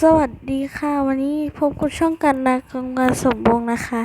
สวัสดีค่ะ วันนี้พบกับช่องกันนะกงการสมวงนะคะ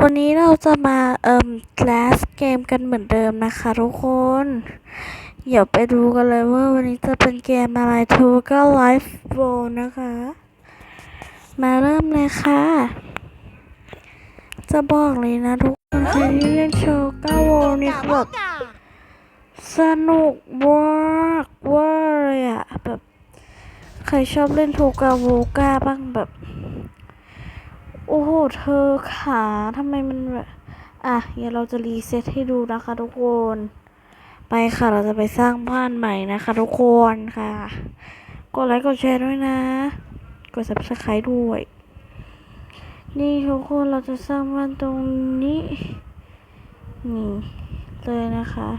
วันนี้เราจะมาเอ่มคลาสเกมกันเหมือนเดิมนะคะทุกคนเดี๋ยวไปดูกันเลยว่าวันนี้จะเป็นเกมอะไรทูก็ไลฟ์โวนะคะ มาเริ่มเลยค่ะ จะบอกเลยนะทุกคนใครที่เล่นโชว์ก้าโวนี่แบบสนุกมากเว่าเลยอะแบบ ใครชอบเล่นโทกาโวกาบ้างแบบ โอ้โห เธอขาทำไมมันแบบอะเดี๋ยวเราจะรีเซ็ตให้ดูนะคะทุกคน ไปค่ะเราจะไปสร้างบ้านใหม่นะคะทุกคนค่ะ กดไลค์กดแชร์ด้วยนะ กด subscribe ด้วย นี่ทุกคนเราจะสร้างบ้านตรงนี้ นี่เลยนะคะ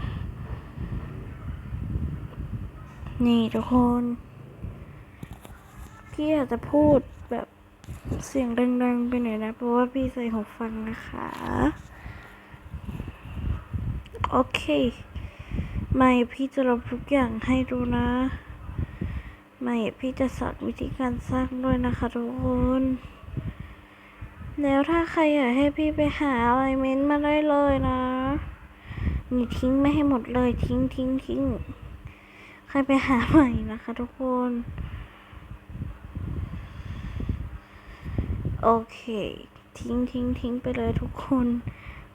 นี่ทุกคน พี่อยากจะพูดแบบเสียงดังๆไปหน่อยนะ เพราะว่าพี่ใส่หูฟังนะคะ โอเค ไม่พี่จะลบทุกอย่างให้ดูนะ ไม่พี่จะสอนวิธีการสร้างด้วยนะคะทุกคนแล้วถ้าใครอยากให้พี่ไปหาอะไรเม้นต์มาได้เลยนะนี่ทิ้งไม่ให้หมดเลยทิ้งทิ้งทิ้งใครไปหาใหม่นะคะทุกคน โอเค ทิ้งทิ้งทิ้งไปเลยทุกคน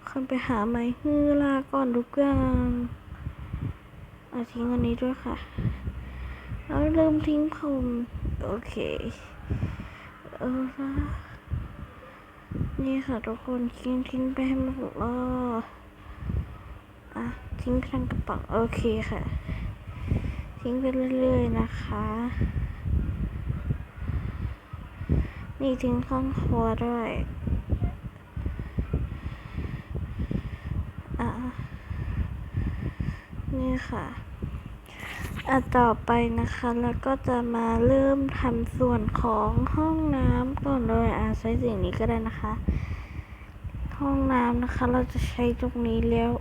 ค่อยไปหาใหม่ฮือลาก่อนทุกอย่างเอาทิ้งอันนี้ด้วยค่ะแล้วลืมทิ้งผมโอเคเออนะนี่ค่ะทุกคนทิ้งทิ้งไปให้หมดเลยอะทิ้งไปทางกระเป๋าโอเคค่ะ ทิ้งไปเรื่อยๆนะคะ นี่ทิ้งข้างครัวด้วยอะนี่ค่ะอะต่อไปนะคะ แล้วก็จะมาเริ่มทำส่วนของห้องน้ำก่อนเลยอะใช้สิ่งนี้ก็ได้นะคะ ห้องน้ำนะคะ เราจะใช้ตรงนี้แล้ว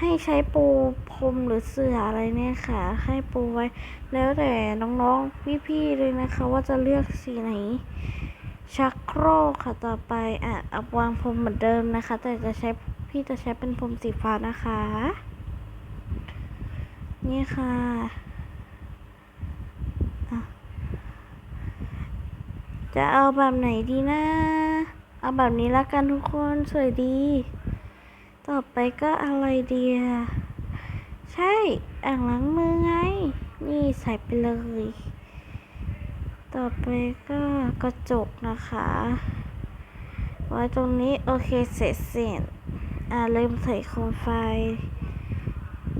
ให้ใช้ปูพรมหรือเสื่ออะไรเนี่ยค่ะ ให้ปูไว้ แล้วแต่น้องๆพี่ๆเลยนะคะ ว่าจะเลือกสีไหน ชักโครกค่ะต่อไปอะเอาวางพรมเหมือนเดิมนะคะ แต่จะใช้พี่จะใช้เป็นพรมสีฟ้านะคะ นี่ค่ะจะเอาแบบไหนดีนะ เอาแบบนี้ละกันทุกคนสวยดี ต่อไปก็อะไรดีอะใช่ อ่างล้างมือไง นี่ใส่ไปเลย ต่อไปก็กระจกนะคะ ไว้ตรงนี้โอเคเสร็จสิ้นอ่าเริ่มใส่โคมไฟ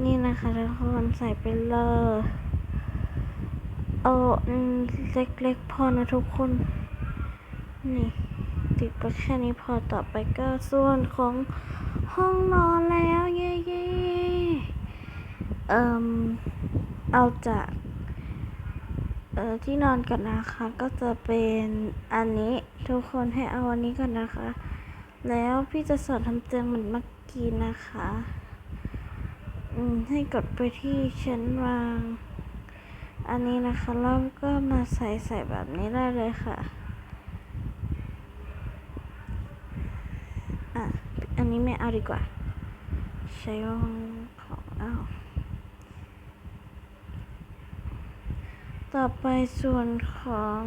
นี่นะคะทุกคนใส่ไปเลยเอาอืมเล็กๆพอนะทุกคน นี่ ติดไปแค่นี้พอต่อไปก็ส่วนของห้องนอนแล้วเย้เย้เอ่มเอาจาก เออที่นอนก่อนนะคะ ก็จะเป็นอันนี้ทุกคนให้เอาอันนี้ก่อนนะคะ แล้วพี่จะสอนทำเตียงเหมือนเมื่อกี้นะคะ อืมให้กดไปที่ชั้นวาง อันนี้นะคะแล้วก็มาใส่ใส่แบบนี้ได้เลยค่ะอะ อันนี้ไม่เอาดีกว่า ใช้ของของเอา ต่อไปส่วนของ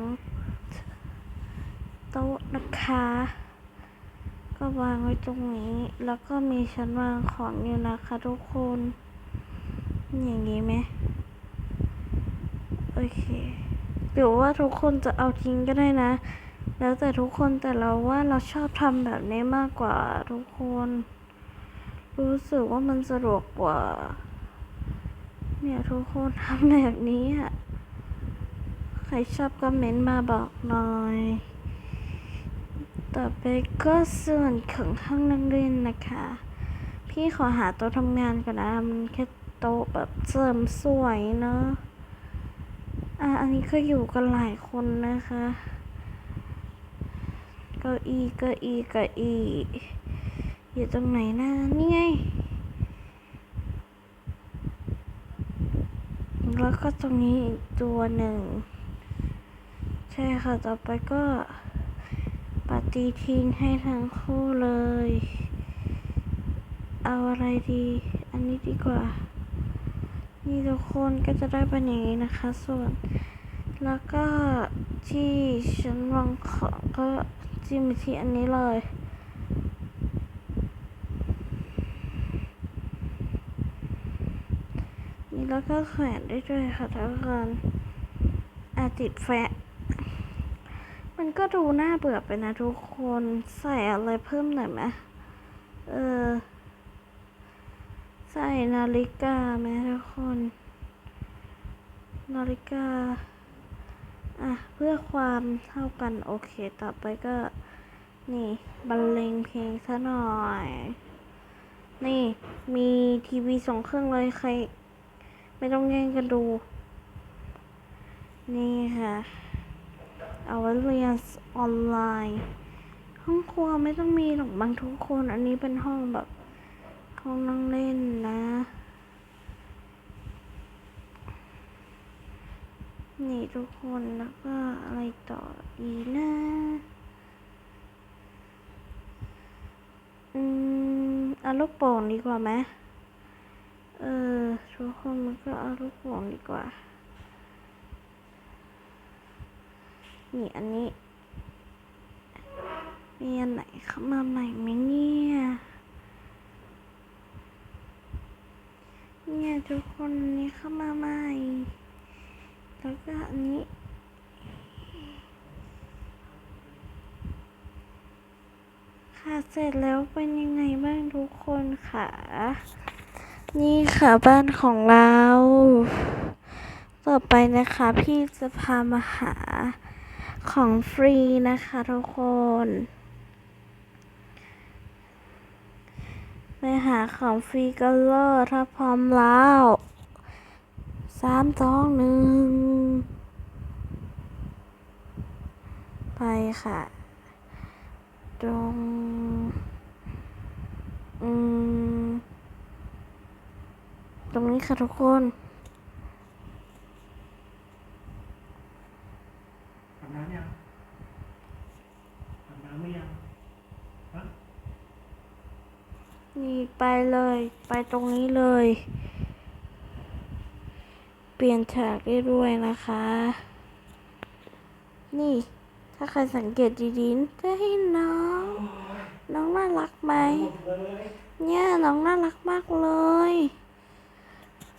โต๊ะนะคะ ก็วางไว้ตรงนี้ แล้วก็มีชั้นวางของอยู่นะคะทุกคน อย่างนี้ไหมโอเคหรือว่าทุกคนจะเอาทิ้งก็ได้นะ แล้วแต่ทุกคนแต่เราว่าเราชอบทำแบบนี้มากกว่าทุกคน รู้สึกว่ามันสะดวกกว่า เนี่ยทุกคนทำแบบนี้อะ ใครชอบก็เม้นมาบอกหน่อย ต่อไปก็ส่วนของห้องนั่งเล่นนะคะ พี่ขอหาโต๊ะทำงานก่อนนะมันแค่โต๊ะแบบเสริมสวยเนอะอะอันนี้ก็อยู่กันหลายคนนะคะเก้าอี้เก้าอี้เก้าอี้อยู่ตรงไหนนะนี่ไงแล้วก็ตรงนี้อีกตัวหนึ่ง ช่ค่ะ ต่อไปก็ปฏิทินให้ทั้งคู่เลย เอาอะไรดี อันนี้ดีกว่า นี่ทุกคนก็จะได้เป็นอย่างนี้นะคะ ส่วน แล้วก็ที่ฉันวางของก็จิ้มที่อันนี้เลยนี่แล้วก็แขวนได้ด้วยค่ะทุกคนอาติดแฟ ก็ดูน่าเบื่อไปนะทุกคนใส่อะไรเพิ่มหน่อยไหมเออ ใส่นาฬิกาไหมทุกคน นาฬิกา อะ เพื่อความเท่ากันโอเค ต่อไปก็ นี่บรรเลงเพลงซะหน่อย นี่มีทีวีสองเครื่องเลยใคร ไม่ต้องแย่งกันดู นี่ค่ะ เอาไว้เรียนออนไลน์ ห้องครัวไม่ต้องมีหรอกบางทุกคน อันนี้เป็นห้องแบบห้องนั่งเล่นนะ นี่ทุกคนแล้วก็อะไรต่ออีนะอืมเอาลูกโป่งดีกว่าไหมเออทุกคนมันก็เอาลูกโป่งดีกว่า นี่อันนี้ มีอันไหนเข้ามาใหม่ไหมเนี่ย เนี่ยทุกคนนนี้เข้ามาใหม่ แล้วก็อันนี้ค่ะเสร็จแล้วเป็นยังไงบ้างทุกคนค่ะ นี่ค่ะบ้านของเรา ต่อไปนะคะพี่จะพามาหา ของฟรีนะคะทุกคน ไปหาของฟรีกันเลยถ้าพร้อมแล้วสามสองหนึ่งไปค่ะ ตรง อืม ตรงนี้ค่ะทุกคน อาบ น้ำยังอาบน้ำหรือยังฮะนี่ไปเลย ไปตรงนี้เลย เปลี่ยนฉากได้ด้วยนะคะ นี่ ถ้าใครสังเกตดีๆจะเห็นน้อง น้องน่ารักไหมเลยเนี่ยน้องน่ารักมากเลย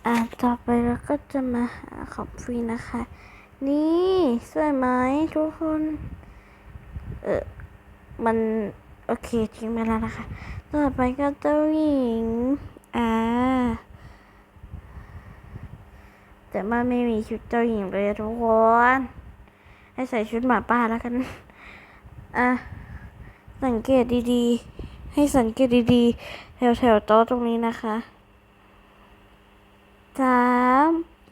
อะต่อไปเราก็จะมาหาของฟรีนะคะ นี่สวยไหมทุกคน เออมัน โอเคทิ้งไปแล้วนะคะ ต่อไปก็เจ้าหญิง อ่า แต่มันไม่มีชุดเจ้าหญิงเลยทุกคน ให้ใส่ชุดหมาป่าแล้วกัน อะ สังเกตดีๆ ให้สังเกตดีๆ แถวๆโต๊ะตรงนี้นะคะสาม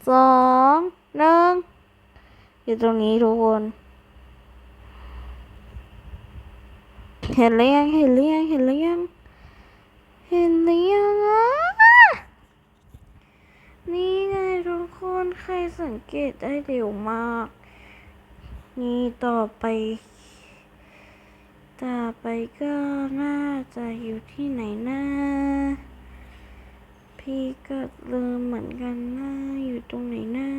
สองหนึ่ง อยู่ตรงนี้ทุกคน เห็นหรือยังเห็นหรือยังเห็นหรือยังเห็นหรือยังอะนี่ไงทุกคนใครสังเกตได้เร็วมาก นี่ต่อไปต่อไปก็น่าจะอยู่ที่ไหนนะพี่ก็ลืมเหมือนกันนะอยู่ตรงไหนนะ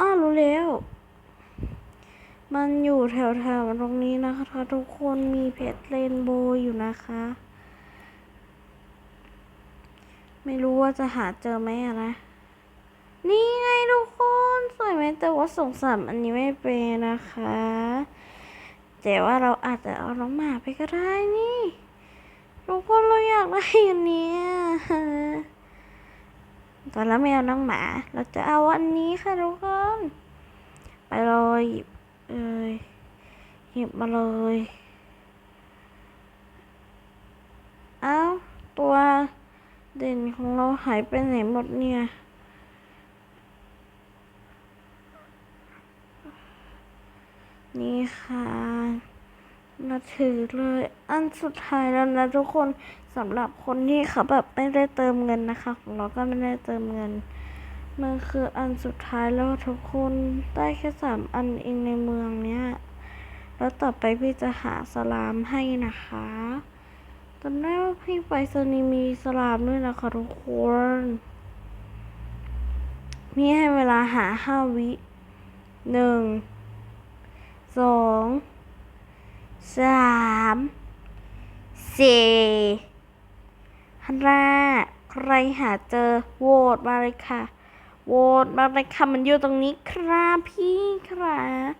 อ้าวรู้แล้ว มันอยู่แถวๆตรงนี้นะคะ ทุกคนมีเพชรเรนโบว์อยู่นะคะ ไม่รู้ว่าจะหาเจอไหมนะ นี่ไงทุกคนสวยไหมแต่ว่าสงสารอันนี้ไม่เป็นนะคะ แต่ว่าเราอาจจะเอาน้องหมาไปก็ได้นี่ทุกคนเราอยากได้อันเนี้ย ตอนแล้วไม่เอาน้องหมา เราจะเอาอันนี้ค่ะทุกคน ไปเลยหยิบเอ้ยหยิบมาเลย เอาตัวเด่นของเราหายไปไหนหมดเนี่ยนี่ค่ะ มาถือเลย อันสุดท้ายแล้วนะทุกคนสำหรับคนที่เขาแบบไม่ได้เติมเงินนะคะ ของเราก็ไม่ได้เติมเงินมันคืออันสุดท้ายแล้วทุกคนได้แค่สามอันเองในเมืองเนี้ยแล้วต่อไปพี่จะหาสลามให้นะคะจำได้ว่าพี่ไปสนีมีสลามด้วยนะคะทุกคนมีให้เวลาหาห้าวิหนึ่งสอง สามสี่ห้าใครหาเจอโหวตมาเลยค่ะโหวตมาเลยค่ะมันอยู่ตรงนี้ครับพี่ครับ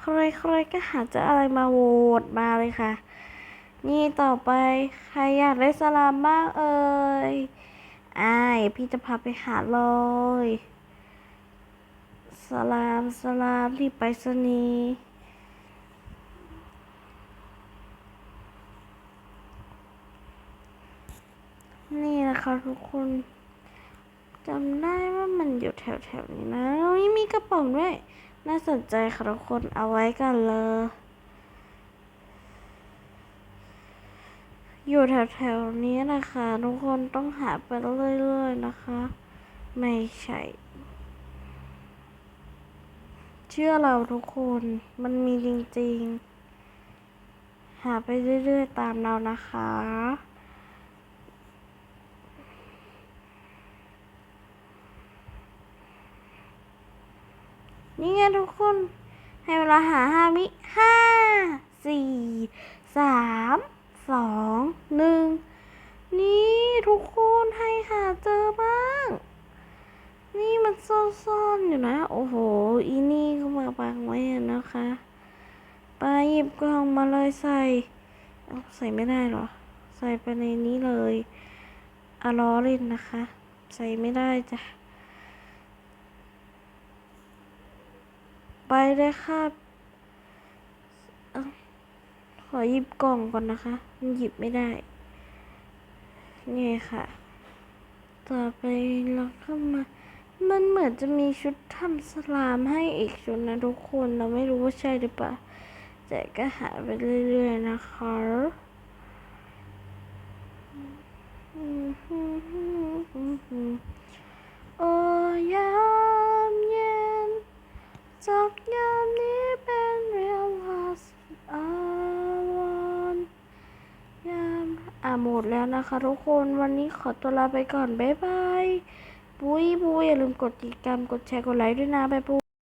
ใครใครก็หาเจออะไรมาโหวตมาเลยค่ะ นี่ต่อไปใครอยากได้สลามบ้างเอ่ยอ่ายพี่จะพาไปหาเลยสลามสลามที่ไปรษณีย์ นี่นะคะทุกคนจำได้ว่ามันอยู่แถวๆนี้นะแล้วนี่มีกระป๋องด้วย น่าสนใจค่ะทุกคนเอาไว้กันเลย อยู่แถวๆนี้นะคะ ทุกคนต้องหาไปเรื่อยๆนะคะ ไม่ใช่ เชื่อเราทุกคนมันมีจริงๆ หาไปเรื่อยๆตามเรานะคะ นี่ไงทุกคน ให้เวลาหาห้าวิห้าสี่สามสองหนึ่งนี่ทุกคนให้หาเจอบ้าง นี่มันซ่อนๆอยู่นะ โอ้โห อีนี่ก็มาบังไว้นะคะไปหยิบกล่องมาเลยใส่ใส่ไม่ได้หรอ ใส่ไปในนี้เลยอล้อเล่นนะคะ ใส่ไม่ได้จ้ะ ไปเลยครับขอหยิบกล่องก่อนนะคะ มันหยิบไม่ได้ นี่ค่ะ ต่อไปเราก็มา มันเหมือนจะมีชุดทำสลามให้อีกชุดนะทุกคน เราไม่รู้ว่าใช่หรือเปล่า แต่ก็หาไปเรื่อยๆนะคะโอ้ยามเย็น จากยามนี้เป็นเรียลลาสอาวอนยามอะหมดแล้ว นะคะทุกคนวันนี้ขอตัวลาไปก่อน บ๊ายบาย บุยบุยอย่าลืมกดติดตามกดแชร์ กดไลค์ด้วยนะบ๊ายบาย